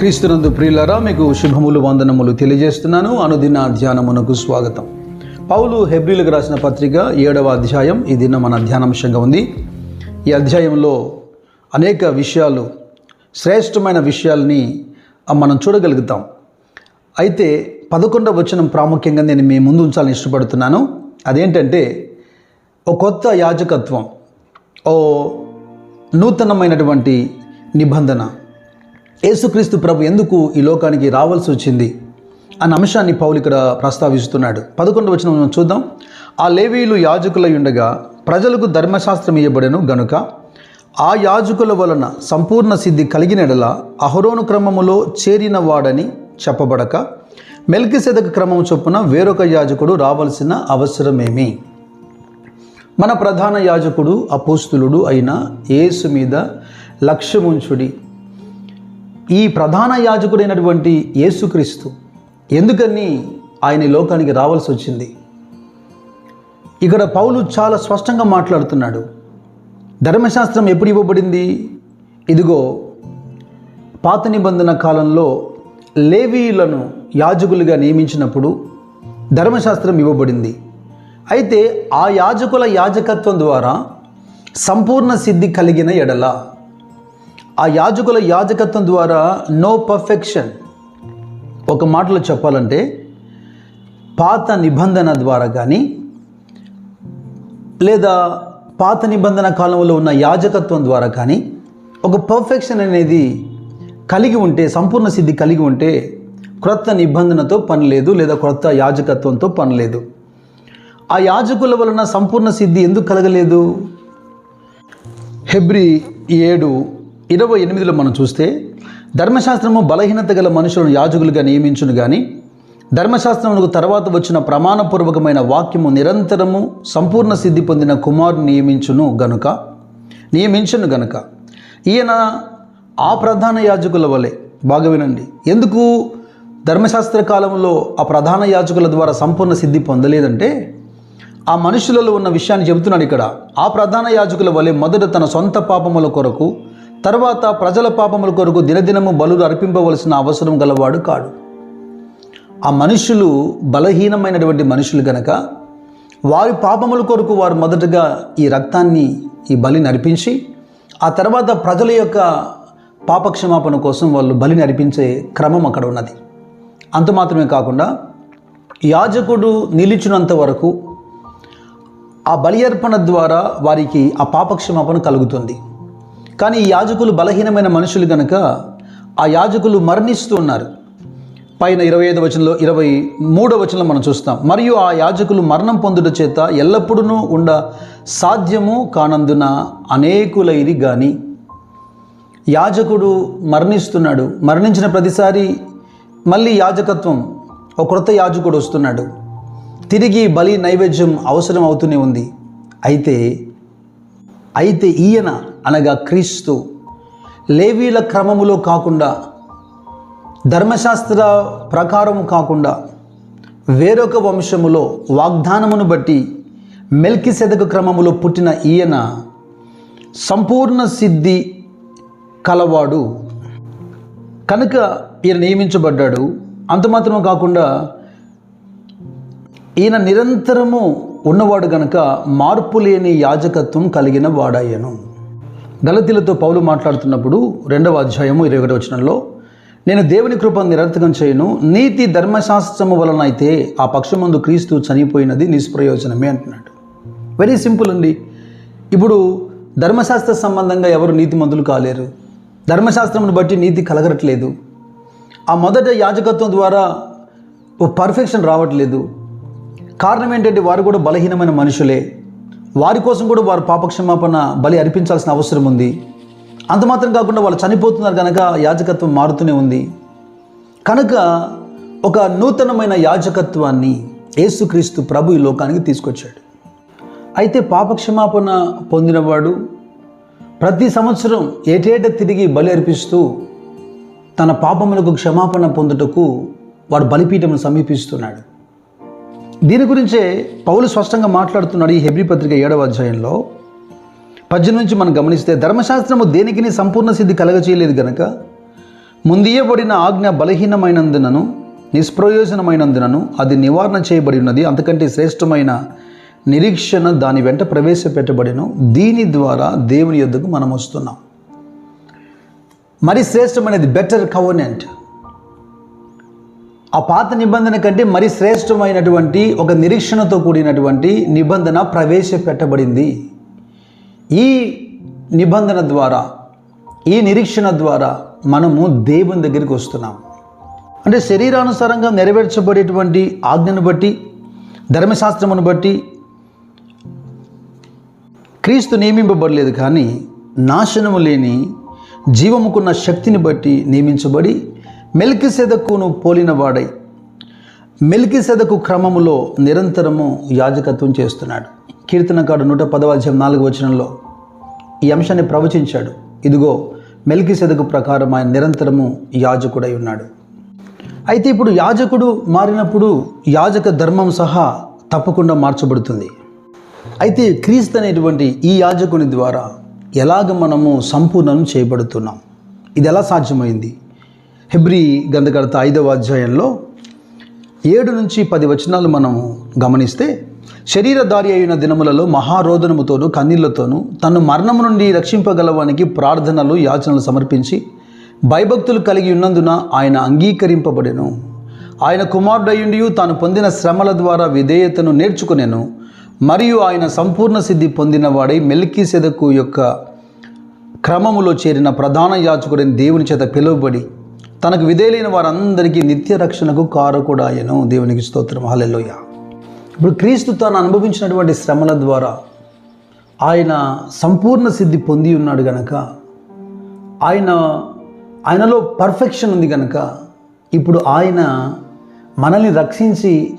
క్రీస్తునందు ప్రియులరా మీకు శుభములు వందనములు తెలియజేస్తున్నాను. అనుదిన ధ్యానమునకు స్వాగతం. పౌలు హెబ్రిలకు రాసిన పత్రిక ఏడవ అధ్యాయం. ఈ దిన మన ధ్యానాంశంగా ఉంది. ఈ అధ్యాయంలో అనేక విషయాలు శ్రేష్టమైన విషయాల్ని మనం చూడగలుగుతాం. అయితే పదకొండవ వచనం ప్రాముఖ్యంగా నేను మీ ముందు ఉంచాలని ఇష్టపడుతున్నాను. అదేంటంటే ఓ కొత్త యాజకత్వం ఓ నూతనమైనటువంటి నిబంధన యేసుక్రీస్తు ప్రభు ఎందుకు ఈ లోకానికి రావాల్సి వచ్చింది అన్న అంశాన్ని పౌలు ఇక్కడ ప్రస్తావిస్తున్నాడు. పదకొండు వచ్చిన మనం చూద్దాం. ఆ లేవీలు యాజకులై ఉండగా ప్రజలకు ధర్మశాస్త్రం ఇవ్వబడను గనుక ఆ యాజకుల వలన సంపూర్ణ సిద్ధి కలిగినడల అహరోను క్రమములో చేరిన వాడని చెప్పబడక మెల్కిసెదక క్రమం చొప్పున వేరొక యాజకుడు రావాల్సిన అవసరమేమి? మన ప్రధాన యాజకుడు అపోస్తులుడు అయిన యేసు మీద లక్ష్యముంచుడి ఈ ప్రధాన యాజకుడైనటువంటి యేసుక్రీస్తు ఎందుకని ఆయన లోకానికి రావాల్సి వచ్చింది? ఇక్కడ పౌలు చాలా స్పష్టంగా మాట్లాడుతున్నాడు. ధర్మశాస్త్రం ఎప్పుడు ఇవ్వబడింది? ఇదిగో పాత నిబంధన కాలంలో లేవీలను యాజకులుగా నియమించినప్పుడు ధర్మశాస్త్రం ఇవ్వబడింది. అయితే ఆ యాజకుల యాజకత్వం ద్వారా సంపూర్ణ సిద్ధి కలిగిన ఎడల ఆ యాజకుల యాజకత్వం ద్వారా నో పర్ఫెక్షన్ ఒక మాటలో చెప్పాలంటే పాత నిబంధన ద్వారా కానీ లేదా పాత నిబంధన కాలంలో ఉన్న యాజకత్వం ద్వారా కానీ ఒక పర్ఫెక్షన్ అనేది కలిగి ఉంటే సంపూర్ణ సిద్ధి కలిగి ఉంటే క్రొత్త నిబంధనతో పని లేదు లేదా క్రొత్త యాజకత్వంతో పని లేదు. ఆ యాజకుల వలన సంపూర్ణ సిద్ధి ఎందుకు కలగలేదు? హెబ్రి ఏడు ఇరవై ఎనిమిదిలో మనం చూస్తే ధర్మశాస్త్రము బలహీనత గల మనుషులను యాజకులుగా నియమించును కానీ ధర్మశాస్త్రమునకు తర్వాత వచ్చిన ప్రమాణపూర్వకమైన వాక్యము నిరంతరము సంపూర్ణ సిద్ధి పొందిన కుమారుని నియమించును గనుక నియమించును గనుక. ఈయన ఆ ప్రధాన యాజకుల వలె బాగా వినండి. ఎందుకు ధర్మశాస్త్ర కాలంలో ఆ ప్రధాన యాజకుల ద్వారా సంపూర్ణ సిద్ధి పొందలేదంటే ఆ మనుషులలో ఉన్న విషయాన్ని చెబుతున్నాడు ఇక్కడ. ఆ ప్రధాన యాజకుల వలె మొదట తన సొంత పాపముల కొరకు తర్వాత ప్రజల పాపముల కొరకు దినదినము బలులు అర్పింపవలసిన అవసరం గలవాడు కాడు. ఆ మనుషులు బలహీనమైనటువంటి మనుషులు గనక వారి పాపముల కొరకు వారు మొదటగా ఈ రక్తాన్ని ఈ బలిని అర్పించి ఆ తర్వాత ప్రజల యొక్క పాపక్షమాపణ కోసం వాళ్ళు బలిని అర్పించే క్రమం అక్కడ ఉన్నది. అంత మాత్రమే కాకుండా యాజకుడు నిలిచినంత వరకు ఆ బలి అర్పణ ద్వారా వారికి ఆ పాపక్షమాపణ కలుగుతుంది. కానీ ఈ యాజకులు బలహీనమైన మనుషులు కనుక ఆ యాజకులు మరణిస్తూ ఉన్నారు. పైన ఇరవై ఐదు వచనంలో ఇరవై మూడో వచనంలో మనం చూస్తాం. మరియు ఆ యాజకులు మరణం పొందుట చేత ఎల్లప్పుడూ ఉండ సాధ్యము కానందున అనేకులైరి గాని. యాజకుడు మరణిస్తున్నాడు. మరణించిన ప్రతిసారి మళ్ళీ యాజకత్వం ఒక క్రొత్త యాజకుడు వస్తున్నాడు. తిరిగి బలి నైవేద్యం అవసరం అవుతూనే ఉంది. అయితే అయితే ఈయన అనగా క్రీస్తు. లేవీల క్రమములో కాకుండా ధర్మశాస్త్ర ప్రకారము కాకుండా వేరొక వంశములో వాగ్దానమును బట్టి మెల్కి సెదక క్రమములో పుట్టిన ఈయన సంపూర్ణ సిద్ధి కలవాడు. కనుక ఈయన నియమించబడ్డాడు. అంత మాత్రమే కాకుండా ఈయన నిరంతరము ఉన్నవాడు గనక మార్పు లేని యాజకత్వం కలిగిన వాడాయను గలతీలతో పౌలు మాట్లాడుతున్నప్పుడు రెండవ అధ్యాయము ఇరవై ఒకటి వచనంలో నేను దేవుని కృప నిరర్థకం చేయను నీతి ధర్మశాస్త్రము వలన అయితే ఆ పక్షమందు క్రీస్తు చనిపోయినది నిష్ప్రయోజనమే అంటున్నాడు. వెరీ సింపుల్ అండి. ఇప్పుడు ధర్మశాస్త్ర సంబంధంగా ఎవరు నీతిమంతులు కాలేరు? ధర్మశాస్త్రమును బట్టి నీతి కలగట్లేదు. ఆ మొదట యాజకత్వం ద్వారా ఓ పర్ఫెక్షన్ రావట్లేదు. కారణం ఏంటంటే వారు కూడా బలహీనమైన మనుషులే. వారి కోసం కూడా వారు పాపక్షమాపణ బలి అర్పించాల్సిన అవసరం ఉంది. అంత మాత్రం కాకుండా వాళ్ళు చనిపోతున్నారు కనుక యాజకత్వం మారుతూనే ఉంది. కనుక ఒక నూతనమైన యాజకత్వాన్ని యేసుక్రీస్తు ప్రభు ఈ లోకానికి తీసుకొచ్చాడు. అయితే పాపక్షమాపణ పొందినవాడు ప్రతి సంవత్సరం ఏటేట తిరిగి బలి అర్పిస్తూ తన పాపములకు క్షమాపణ పొందుటకు వాడు బలిపీఠమును సమీపిస్తున్నాడు. దీని గురించే పౌలు స్పష్టంగా మాట్లాడుతున్నాడు ఈ హెబ్రి పత్రిక ఏడవ అధ్యాయంలో. పద్దెనిమిది నుంచి మనం గమనిస్తే ధర్మశాస్త్రము దేనికి సంపూర్ణ సిద్ధి కలగచేయలేదు గనక? ముందియబడిన ఆజ్ఞ బలహీనమైనందునను నిష్ప్రయోజనమైనందునను అది నివారణ చేయబడి ఉన్నది అంతకంటే శ్రేష్టమైన నిరీక్షణ దాని వెంట ప్రవేశపెట్టబడిను. దీని ద్వారా దేవుని యొద్దకు మనం వస్తున్నాం. మరి శ్రేష్టమైనది బెటర్ కవర్నెంట్ ఆ పాత నిబంధన కంటే మరి శ్రేష్టమైనటువంటి ఒక నిరీక్షణతో కూడినటువంటి నిబంధన ప్రవేశపెట్టబడింది. ఈ నిబంధన ద్వారా ఈ నిరీక్షణ ద్వారా మనము దేవుని దగ్గరికి వస్తున్నాం. అంటే శరీరానుసారంగా నెరవేర్చబడేటువంటి ఆజ్ఞను బట్టి ధర్మశాస్త్రమును బట్టి క్రీస్తు నియమింపబడలేదు కానీ నాశనము లేని జీవముకున్న శక్తిని బట్టి నియమించబడి మెల్కి సెదకును పోలిన వాడై మెల్కి సెదకు క్రమములో నిరంతరము యాజకత్వం చేస్తున్నాడు. కీర్తనకాడు నూట పదవ నాలుగు వచనంలో ఈ అంశాన్ని ప్రవచించాడు. ఇదిగో మెల్కి సెదకు ప్రకారం ఆయన నిరంతరము యాజకుడై ఉన్నాడు. అయితే ఇప్పుడు యాజకుడు మారినప్పుడు యాజక ధర్మం సహా తప్పకుండా మార్చబడుతుంది. అయితే క్రీస్తు అనేటువంటి ఈ యాజకుని ద్వారా ఎలాగ మనము సంపూర్ణం చేయబడుతున్నాం? ఇది ఎలా సాధ్యమైంది? హెబ్రి గంధకర్త ఐదవ అధ్యాయంలో ఏడు నుంచి పది వచనాలు మనం గమనిస్తే శరీరధారి అయిన దినములలో మహారోదనముతోనూ కన్నీళ్ళతోనూ తను మరణము నుండి రక్షింపగలవానికి ప్రార్థనలు యాచనలు సమర్పించి భయభక్తులు కలిగి ఉన్నందున ఆయన అంగీకరింపబడెను. ఆయన కుమారుడయుండియు తాను పొందిన శ్రమల ద్వారా విధేయతను నేర్చుకునేను. మరియు ఆయన సంపూర్ణ సిద్ధి పొందినవాడై మెల్కీ సెదకు యొక్క క్రమములో చేరిన ప్రధాన యాచకుడైన దేవుని చేత పిలువబడి తనకు విధేయులైన వారందరికీ నిత్య రక్షణకు కారకుడాయను దేవునికి స్తోత్రం. హల్లెలూయా. ఇప్పుడు క్రీస్తు తాను అనుభవించినటువంటి శ్రమల ద్వారా ఆయన సంపూర్ణ సిద్ధి పొంది ఉన్నాడు గనక ఆయన ఆయనలో పర్ఫెక్షన్ ఉంది కనుక ఇప్పుడు ఆయన మనల్ని రక్షించి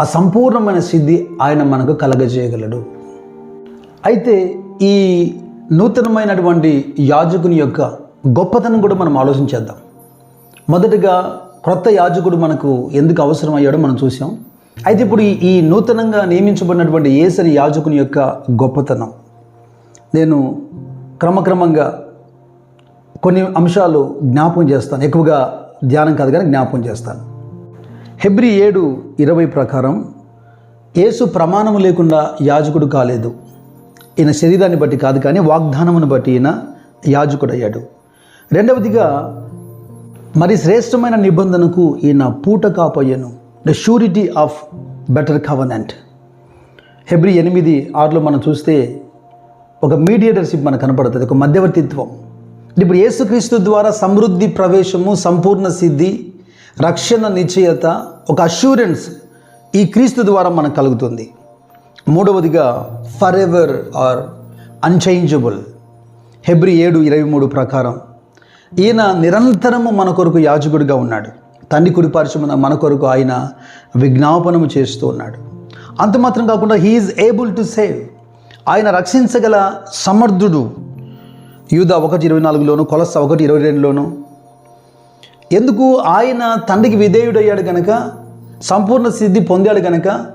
ఆ సంపూర్ణమైన సిద్ధి ఆయన మనకు కలగజేయగలడు. అయితే ఈ నూతనమైనటువంటి యాజకుని యొక్క గొప్పతనం కూడా మనం ఆలోచించేద్దాం. మొదటగా క్రొత్త యాజకుడు మనకు ఎందుకు అవసరం అయ్యాడో మనం చూసాం అయితే ఇప్పుడు ఈ- నూతనంగా నియమించబడినటువంటి ఏసరి యాజకుని యొక్క గొప్పతనం. నేను క్రమక్రమంగా కొన్ని అంశాలు జ్ఞాపం చేస్తాను. ఎక్కువగా ధ్యానం కాదు కానీ జ్ఞాపం చేస్తాను. హెబ్రి ఏడు ఇరవై ప్రకారం యేసు ప్రమాణము లేకుండా యాజకుడు కాలేదు. ఈయన శరీరాన్ని బట్టి కాదు కానీ వాగ్దానమును బట్టి ఈయన యాజకుడయ్యాడు. రెండవదిగా మరి శ్రేష్టమైన నిబంధనకు ఈయన పూట కాపోయాను the surety of better covenant హెబ్రి ఎనిమిది ఆరులో మనం చూస్తే ఒక మీడియేటర్షిప్ మనకు కనపడుతుంది ఒక మధ్యవర్తిత్వం. ఇప్పుడు యేసుక్రీస్తు ద్వారా సమృద్ధి ప్రవేశము సంపూర్ణ సిద్ధి రక్షణ నిశ్చయత ఒక అష్యూరెన్స్ ఈ క్రీస్తు ద్వారా మనకు కలుగుతుంది. మూడవదిగా ఫర్ ఎవర్ ఆర్ అన్చేంజబుల్ హెబ్రి ఏడు ఇరవై మూడు ప్రకారం. ఈయన నిరంతరము మన కొరకు యాజకుడిగా ఉన్నాడు. తండ్రి కుడిపార్చమున మన కొరకు ఆయన విజ్ఞాపనము చేస్తూ ఉన్నాడు. అంత మాత్రం కాకుండా హీఈస్ ఏబుల్ టు సేవ్ ఆయన రక్షించగల సమర్థుడు. యూదా ఒకటి ఇరవై నాలుగులోను కొలస ఒకటి ఇరవై రెండులోను. ఎందుకు? ఆయన తండ్రికి విధేయుడయ్యాడు కనుక సంపూర్ణ సిద్ధి పొందాడు కనుక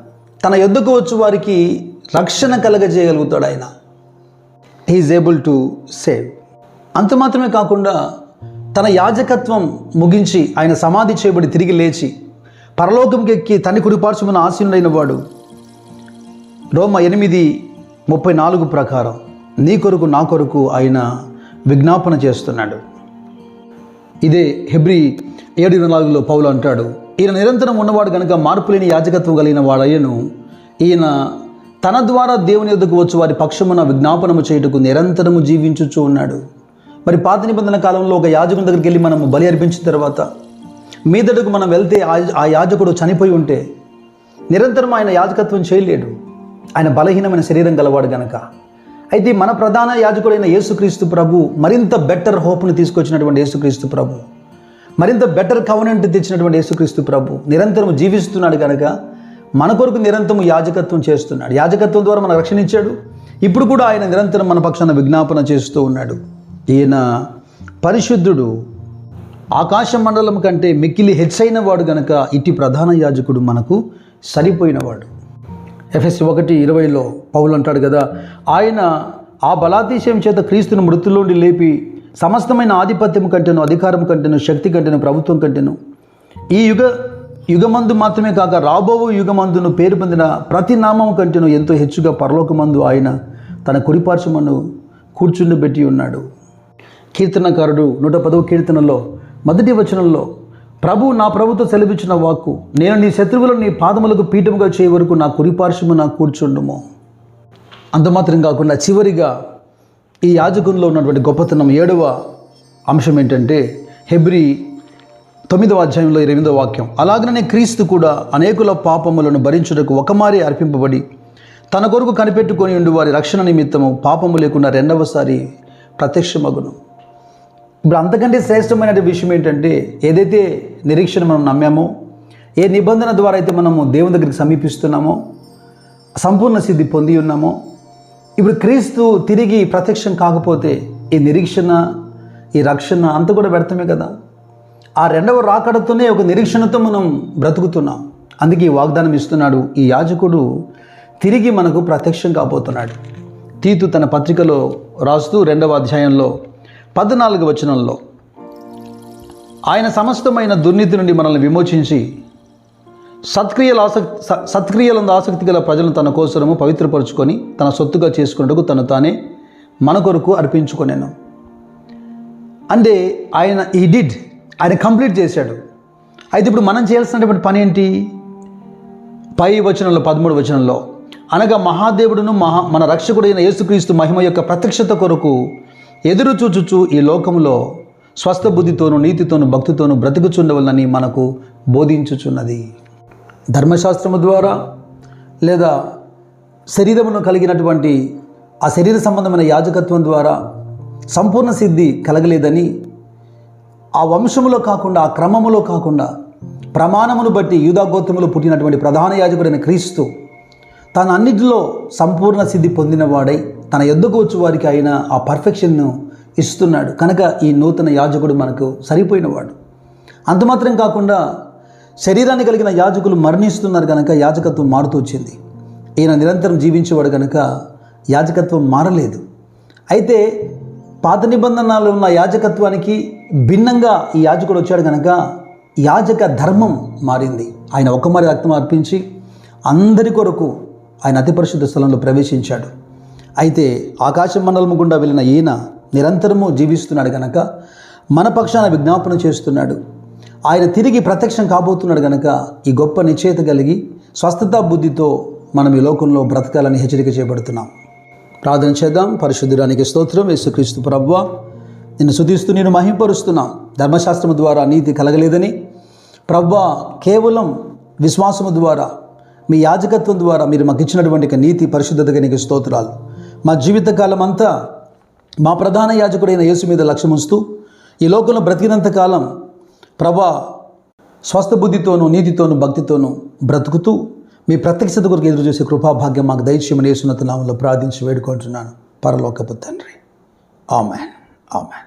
తన యొద్దకు వచ్చి వారికి రక్షణ కలగజేయగలుగుతాడు ఆయన. హీఈస్ ఏబుల్ టు సేవ్ అంత మాత్రమే కాకుండా తన యాజకత్వం ముగించి ఆయన సమాధి చేయబడి తిరిగి లేచి పరలోకంకి ఎక్కి తండ్రి కుడిపార్చమని ఆశీనుడైన వాడు. రోమ ఎనిమిది ముప్పై నాలుగు ప్రకారం నీ కొరకు నా కొరకు ఆయన విజ్ఞాపన చేస్తున్నాడు. ఇదే హెబ్రి ఏడు ఇరవై నాలుగులో పౌలు అంటాడు ఈయన నిరంతరం ఉన్నవాడు కనుక మార్పు లేని యాజకత్వం కలిగిన వాడయ్యను ఈయన తన ద్వారా దేవుని ఎదుకు వచ్చి వారి పక్షమున విజ్ఞాపనము చేయుటకు నిరంతరము జీవించుచూ ఉన్నాడు. మరి పాత నిబంధన కాలంలో ఒక యాజకుని దగ్గరికి వెళ్ళి మనము బలి అర్పించిన తర్వాత మీదటకు మనం వెళ్తే ఆ- యాజకుడు చనిపోయి ఉంటే నిరంతరం ఆయన యాజకత్వం చేయలేడు. ఆయన బలహీనమైన శరీరం గలవాడు గనక. అయితే మన ప్రధాన యాజకుడైన యేసుక్రీస్తు ప్రభు మరింత బెటర్ హోప్ను తీసుకొచ్చినటువంటి యేసుక్రీస్తు ప్రభు. మరింత బెటర్ కవనెంట్ తెచ్చినటువంటి యేసుక్రీస్తు ప్రభు నిరంతరం జీవిస్తున్నాడు కనుక మన కొరకు నిరంతరం యాజకత్వం చేస్తున్నాడు. యాజకత్వం ద్వారా మన రక్షణ ఇచ్చాడు. ఇప్పుడు కూడా ఆయన నిరంతరం మన పక్షాన విజ్ఞాపన చేస్తూ ఉన్నాడు. ఈయన పరిశుద్ధుడు ఆకాశ మండలం కంటే మిక్కిలి హెచ్చైన వాడు గనక ఇట్టి ప్రధాన యాజకుడు మనకు సరిపోయినవాడు. ఎఫ్ఎస్ ఒకటి ఇరవైలో పౌలు అంటాడు కదా ఆయన ఆ బలాతిశయం చేత క్రీస్తును మృతుల్లోండి లేపి సమస్తమైన ఆధిపత్యం కంటేను అధికారం కంటేను శక్తి కంటేను ప్రభుత్వం కంటేను ఈ యుగ యుగమందు మాత్రమే కాక రాబో యుగమందును పేరు పొందిన ప్రతి నామం కంటేను ఎంతో హెచ్చుగా పరలోకమందు ఆయన తన కుడిపార్శ్వమును కూర్చుండబెట్టి ఉన్నాడు. కీర్తనకారుడు నూట పదవ కీర్తనలో మొదటి వచనంలో ప్రభు నా ప్రభుతో సెలవిచ్చిన వాక్కు నేను నీ శత్రువులను నీ పాదములకు పీఠముగా చేయ వరకు నా కురిపార్శ్వము నా కూర్చుండుము. అంతమాత్రం కాకుండా చివరిగా ఈ యాజకునిలో ఉన్నటువంటి గొప్పతనం ఏడవ అంశం ఏంటంటే హెబ్రి తొమ్మిదవ అధ్యాయంలో ఇరవై ఎనిమిదవ వాక్యం అలాగనే క్రీస్తు కూడా అనేకుల పాపములను భరించుటకు ఒకమారి అర్పింపబడి తన కొరకు కనిపెట్టుకొని ఉండి వారి రక్షణ నిమిత్తము పాపము లేకుండా రెండవసారి ప్రత్యక్షమగును. ఇప్పుడు అంతకంటే శ్రేష్టమైన విషయం ఏంటంటే ఏదైతే నిరీక్షణ మనం నమ్మామో ఏ నిబంధన ద్వారా అయితే మనము దేవుని దగ్గరికి సమీపిస్తున్నామో సంపూర్ణ సిద్ధి పొంది ఉన్నామో ఇప్పుడు క్రీస్తు తిరిగి ప్రత్యక్షం కాకపోతే ఈ నిరీక్షణ ఈ రక్షణ అంత కూడా వ్యర్థమే కదా. ఆ రెండవ రాకడతోనే ఒక నిరీక్షణతో మనం బ్రతుకుతున్నాం. అందుకే ఈ వాగ్దానం ఇస్తున్నాడు ఈ యాజకుడు తిరిగి మనకు ప్రత్యక్షం కాబోతున్నాడు. తీతు తన పత్రికలో రాస్తూ రెండవ అధ్యాయంలో పద్నాలుగు వచనంలో ఆయన సమస్తమైన దుర్నీతి నుండి మనల్ని విమోచించి సత్క్రియల ఆసక్తి స- సత్క్రియలందు ఆసక్తి గల ప్రజలను తన కోసరము పవిత్రపరుచుకొని తన సొత్తుగా చేసుకున్నట్టుకు తను తానే మన కొరకు అర్పించుకునేను. అంటే ఆయన ఈ డిడ్ ఆయన కంప్లీట్ చేశాడు. అయితే ఇప్పుడు మనం చేయాల్సినటువంటి పని ఏంటి? పై వచనంలో పదమూడు వచనంలో అనగా మహాదేవుడును మహా మన రక్షకుడైన యేసుక్రీస్తు మహిమ యొక్క ప్రత్యక్షత కొరకు ఎదురు చూచుచు ఈ లోకంలో స్వస్థ బుద్ధితోనూ నీతితోనూ భక్తితోనూ బ్రతుకుచుండవలని మనకు బోధించుచున్నది. ధర్మశాస్త్రము ద్వారా లేదా శరీరమును కలిగినటువంటి ఆ శరీర సంబంధమైన యాజకత్వం ద్వారా సంపూర్ణ సిద్ధి కలగలేదని ఆ వంశములో కాకుండా ఆ క్రమములో కాకుండా ప్రమాణమును బట్టి యూదాగోత్రములో పుట్టినటువంటి ప్రధాన యాజకుడైన క్రీస్తు తన అన్నిటిలో సంపూర్ణ సిద్ధి పొందినవాడై తన ఎద్దుకు వచ్చి వారికి ఆయన ఆ పర్ఫెక్షన్ను ఇస్తున్నాడు. కనుక ఈ నూతన యాజకుడు మనకు సరిపోయినవాడు. అంతమాత్రం కాకుండా శరీరాన్ని కలిగిన యాజకులు మరణిస్తున్నారు కనుక యాజకత్వం మారుతూ వచ్చింది. ఈయన నిరంతరం జీవించేవాడు కనుక యాజకత్వం మారలేదు. అయితే పాత నిబంధనలు ఉన్న యాజకత్వానికి భిన్నంగా ఈ యాజకుడు వచ్చాడు కనుక యాజక ధర్మం మారింది. ఆయన ఒక్కమారి రక్తం అర్పించి అందరి కొరకు ఆయన అతి పరిశుద్ధ స్థలంలో ప్రవేశించాడు. అయితే ఆకాశ మండలము గుండా వెళ్ళిన ఈయన నిరంతరము జీవిస్తున్నాడు కనుక మన పక్షాన విజ్ఞాపన చేస్తున్నాడు. ఆయన తిరిగి ప్రత్యక్షం కాబోతున్నాడు కనుక ఈ గొప్ప నిశ్చయిత కలిగి స్వస్థత బుద్ధితో మనం ఈ లోకంలో బ్రతకాలని హెచ్చరిక చేయబడుతున్నాం. ప్రార్థన చేద్దాం. పరిశుద్ధురానికి స్తోత్రం. యేసుక్రీస్తు ప్రభు నిన్ను శుధిస్తూ నేను మహింపరుస్తున్నాం. ధర్మశాస్త్రము ద్వారా నీతి కలగలేదని ప్రభ్వ కేవలం విశ్వాసము ద్వారా మీ యాజకత్వం ద్వారా మీరు మాకు ఇచ్చినటువంటి నీతి పరిశుద్ధతగా నీకు స్తోత్రాలు. మా జీవితకాలం అంతా మా ప్రధాన యాజకుడైన యేసు మీద లక్ష్యం ఉంచుతూ ఈ లోకంలో బ్రతికినంత కాలం ప్రభా స్వస్థ బుద్ధితోనూ నీతితోనూ భక్తితోనూ బ్రతుకుతూ మీ ప్రత్యక్షత కొరకు ఎదురు చూసే కృపాభాగ్యం మాకు దయచేయమని యేసునత నామంలో ప్రార్థించి వేడుకుంటున్నాను. పరలోకపు తండ్రి. ఆమెన్. ఆమెన్.